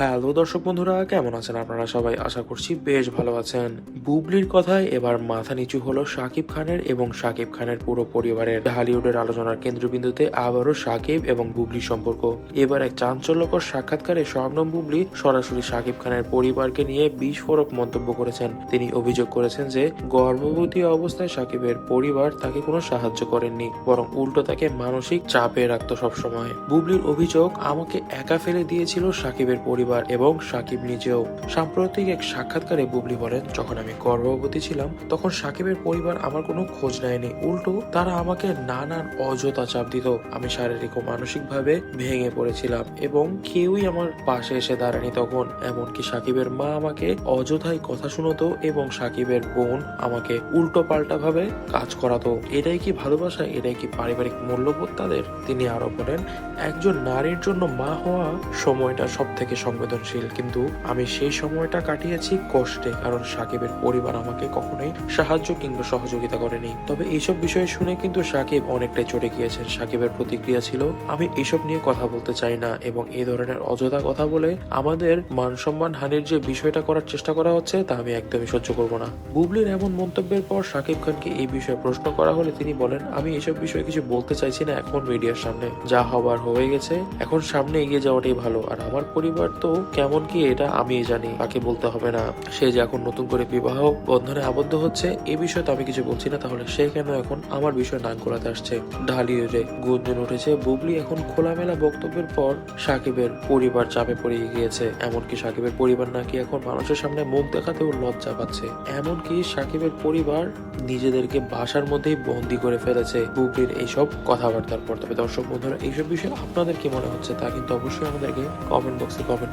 Hello দর্শক বন্ধুরা, কেমন আছেন আপনারা সবাই? আশা করছি বেশ ভালো আছেন। বুবলির কথায় এবার মাথা নিচু হলো শাকিব খানের এবং শাকিব খানের পুরো পরিবারের। হলিউডের আলোচনার কেন্দ্রবিন্দুতে আবারও শাকিব এবং বুবলির সম্পর্ক। এবার এক চাঞ্চল্যকর সাক্ষাৎকারে শবনম বুবলি সরাসরি শাকিব খানের পরিবারকে নিয়ে বিস্ফোরক মন্তব্য করেছেন। তিনি অভিযোগ করেছেন যে, গর্ভবতী অবস্থায় শাকিবের পরিবার তাকে কোনো সাহায্য করেননি, বরং উল্টো তাকে মানসিক চাপে রাখতো সবসময়। বুবলির অভিযোগ, আমাকে একা ফেলে দিয়েছিল সাকিবের পরিবার। এবং সাকিব নিজেও। সাম্প্রতিক এক সাক্ষাৎকারে বুবলি বলেন, যখন আমি গর্ভবতী ছিলাম, তখন সাকিবের পরিবার আমার কোনো খোঁজ নেয়নি। উল্টো, তারা আমাকে নানান অযথা চাপ দিত। আমি শারীরিক ও মানসিকভাবে ভেঙে পড়েছিলাম এবং কেউই আমার পাশে এসে দাঁড়ায়নি তখন। এমনকি সাকিবের মা আমাকে অযথাই কথা শুনতো এবং সাকিবের বোন আমাকে উল্টো পাল্টা ভাবে কাজ করাতো। এটাই কি ভালোবাসা? এটাই কি পারিবারিক মূল্যবোধ তাদের? তিনি আরও বলেন, একজন নারীর জন্য মা হওয়া সময়টা সব থেকে সংবেদনশীল, কিন্তু আমি সেই সময়টা কাটিয়েছি কষ্টে, কারণ সাকিবের পরিবার আমাকে কখনোই সাহায্য কিংবা সহযোগিতা করেনি। তবে এইসব বিষয়ে শুনে কিন্তু সাকিব অনেকটাই চড়ে গিয়েছেন। সাকিবের প্রতিক্রিয়া ছিল, আমি এসব নিয়ে কথা বলতে চাই না, এবং এই ধরনের অযথা কথা বলে আমাদের মান সম্মান হানির যে বিষয়টা করার চেষ্টা করা হচ্ছে, তা আমি একদমই সহ্য করব না। বুবলির এমন মন্তব্যের পর সাকিব খানকে এই বিষয়ে প্রশ্ন করা হলে তিনি বলেন, আমি এসব বিষয়ে কিছু বলতে চাইছি না এখন মিডিয়ার সামনে। যা হবার হয়ে গেছে, এখন সামনে এগিয়ে যাওয়াটাই ভালো। আর আমার পরিবার তো কেমন কি এটা আমি জানি তাকে বলতে হবে না। সে যে এখন নতুন করে বিবাহ বন্ধনে আবদ্ধ হচ্ছে, এ বিষয়ে তো আমি কিছু বলছি না, তাহলে সে কেন এখন আমার বিষয় নাক গলাতে আসছে? ঢালিউডে গুঞ্জন উঠেছে, বুবলি এখন খোলামেলা বক্তব্যের পর সাকিবের পরিবার চাপে পড়ে গিয়েছে। এমনকি সাকিবের পরিবার নাকি এখন মানুষের সামনে মুখ দেখাতেও লজ্জা পাচ্ছে। এমনকি সাকিবের পরিবার নিজেদেরকে বাসার মধ্যেই বন্দি করে ফেলেছে বুবলির এইসব কথাবার্তার পর। তবে দর্শক বন্ধুরা, এইসব বিষয়ে আপনাদের কি মনে হচ্ছে তা কিন্তু অবশ্যই আমাদেরকে কমেন্ট বক্সে কমেন্ট